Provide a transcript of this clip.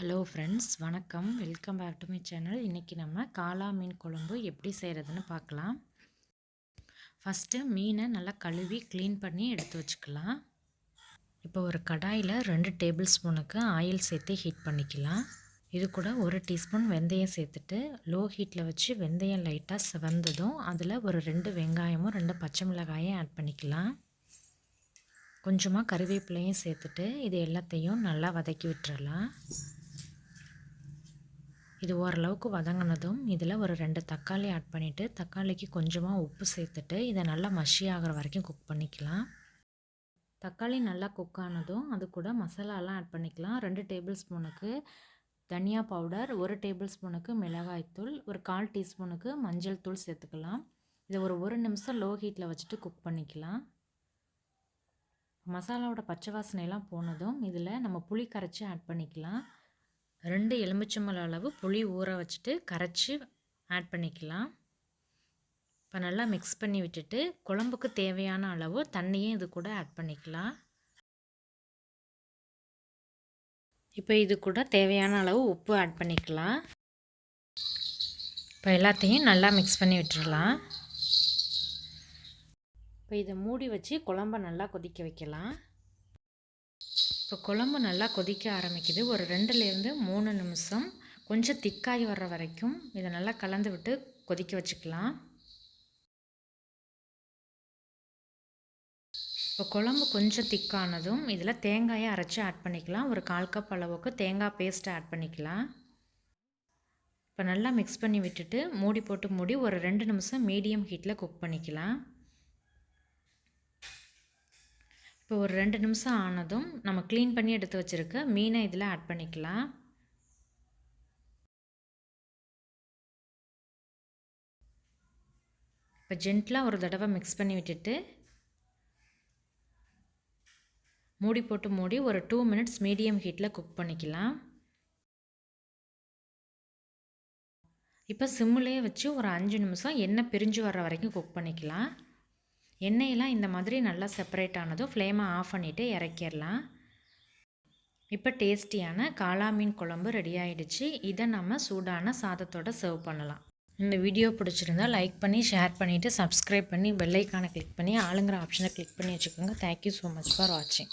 Hello friends வணக்கம். Welcome back to my channel இன்றைக்கி நம்ம காளா மீன் குழம்பு எப்படி செய்கிறதுன்னு பார்க்கலாம். ஃபஸ்ட்டு மீனை நல்லா கழுவி க்ளீன் பண்ணி எடுத்து வச்சுக்கலாம். இப்போ ஒரு கடாயில் ரெண்டு டேபிள் ஸ்பூனுக்கு ஆயில் சேர்த்து ஹீட் பண்ணிக்கலாம். இது கூட ஒரு டீஸ்பூன் வெந்தயம் சேர்த்துட்டு லோ ஹீட்டில் வச்சு வெந்தயம் லைட்டாக செவந்ததும் அதில் ஒரு ரெண்டு வெங்காயமும் ரெண்டு பச்சை மிளகாயும் ஆட் பண்ணிக்கலாம். கொஞ்சமாக கருவேப்பிலையும் சேர்த்துட்டு இது எல்லாத்தையும் நல்லா வதக்கி விட்டுறலாம். இது ஓரளவுக்கு வதங்கினதும் இதில் ஒரு ரெண்டு தக்காளி ஆட் பண்ணிவிட்டு தக்காளிக்கு கொஞ்சமாக உப்பு சேர்த்துட்டு இதை நல்லா மஷி ஆகிற வரைக்கும் குக் பண்ணிக்கலாம். தக்காளி நல்லா குக் ஆனதும் அது கூட மசாலாலாம் ஆட் பண்ணிக்கலாம். ரெண்டு டேபிள் ஸ்பூனுக்கு தனியா பவுடர் ஒரு டேபிள் ஸ்பூனுக்கு மிளகாய்த்தூள் ஒரு கால் டீஸ்பூனுக்கு மஞ்சள் தூள் சேர்த்துக்கலாம். இதை ஒரு ஒரு நிமிஷம் லோ ஹீட்டில் வச்சுட்டு குக் பண்ணிக்கலாம். மசாலாவோட பச்சை வாசனையெல்லாம் போனதும் இதில் நம்ம புளி கரைச்சி ஆட் பண்ணிக்கலாம். ரெண்டு எலுமிச்சம்பழம் அளவு புளி ஊற வச்சுட்டு கரைச்சி ஆட் பண்ணிக்கலாம். இப்போ நல்லா மிக்ஸ் பண்ணி விட்டுட்டு குழம்புக்கு தேவையான அளவு தண்ணியும் இது கூட ஆட் பண்ணிக்கலாம். இப்போ இது கூட தேவையான அளவு உப்பு ஆட் பண்ணிக்கலாம். இப்போ எல்லாத்தையும் நல்லா மிக்ஸ் பண்ணி விட்டுடலாம் இப்போ இதை மூடி வச்சு குழம்ப நல்லா கொதிக்க வைக்கலாம். இப்போ குழம்பு நல்லா கொதிக்க ஆரம்பிக்குது. ஒரு ரெண்டுலேருந்து மூணு நிமிஷம். கொஞ்சம் திக்காகி வர்ற வரைக்கும் இதை நல்லா கலந்து விட்டு கொதிக்க வச்சுக்கலாம். இப்போ குழம்பு கொஞ்சம் திக்கானதும் இதில் தேங்காயை அரைச்சி ஆட் பண்ணிக்கலாம். ஒரு கால் கப் அளவுக்கு தேங்காய் பேஸ்ட்டை ஆட் பண்ணிக்கலாம். இப்போ நல்லா மிக்ஸ் பண்ணி விட்டுட்டு மூடி போட்டு மூடி ஒரு ரெண்டு நிமிஷம் மீடியம் ஹீட்டில் குக் பண்ணிக்கலாம். இப்போ ஒரு ரெண்டு நிமிஷம் ஆனதும் நம்ம க்ளீன் பண்ணி எடுத்து வச்சுருக்க மீனை இதில் ஆட் பண்ணிக்கலாம். இப்போ ஜென்ட்லாக ஒரு தடவை மிக்ஸ் பண்ணி விட்டுட்டு மூடி போட்டு மூடி ஒரு டூ மினிட்ஸ் மீடியம் ஹீட்டில் குக் பண்ணிக்கலாம். இப்போ சிம்முலேயே வச்சு ஒரு அஞ்சு நிமிஷம் எண்ணெய் பிரிஞ்சு வர்ற வரைக்கும் குக் பண்ணிக்கலாம். எண்ணெயெல்லாம் இந்த மாதிரி நல்லா செப்பரேட் ஆனதும் ஃப்ளேமை ஆஃப் பண்ணிவிட்டு இறக்கிடலாம். இப்போ டேஸ்டியான காளா மீன் குழம்பு ரெடி ஆகிடுச்சு இதை நம்ம சூடான சாதத்தோடு சர்வ் பண்ணலாம். இந்த வீடியோ பிடிச்சிருந்தா லைக் பண்ணி ஷேர் பண்ணிவிட்டு சப்ஸ்கிரைப் பண்ணி பெல்லைக்கானை கிளிக் பண்ணி ஆளுங்கிற ஆப்ஷனை கிளிக் பண்ணி வச்சுக்கோங்க. தேங்க்யூ ஸோ மச் ஃபார் வாட்சிங்